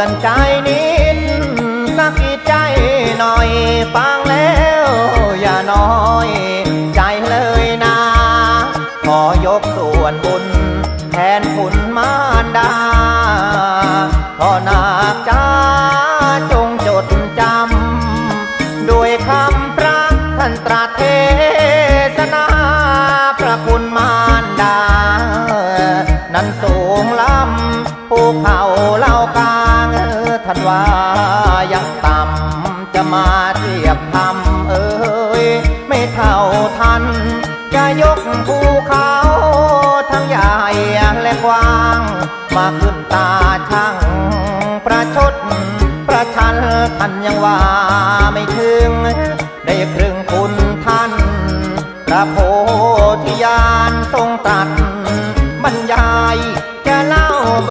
อนใจนิดสักกี่ใจหน่อย ฟังแล้วอย่าน้อย ใจเลยนะ ขอยกส่วนบุญ แทนคุณมารดาพ่อนาจ้าจงจดจำด้วยคำพระท่านตรัสเทศนาพระคุณมารดา นั้นสูงล้ำภูเขา อท่านว่ายังต่ำจะมาเทียบทำเอ้ยไม่เท่าทัน จะยกภูเขาทั้งใหญ่และกว้าง มาขึ้นตาช่างประชดประชันท่านยังว่าไม่ถึง ได้ครึ่งคุณท่านพระโพธิญาณทรงตรัส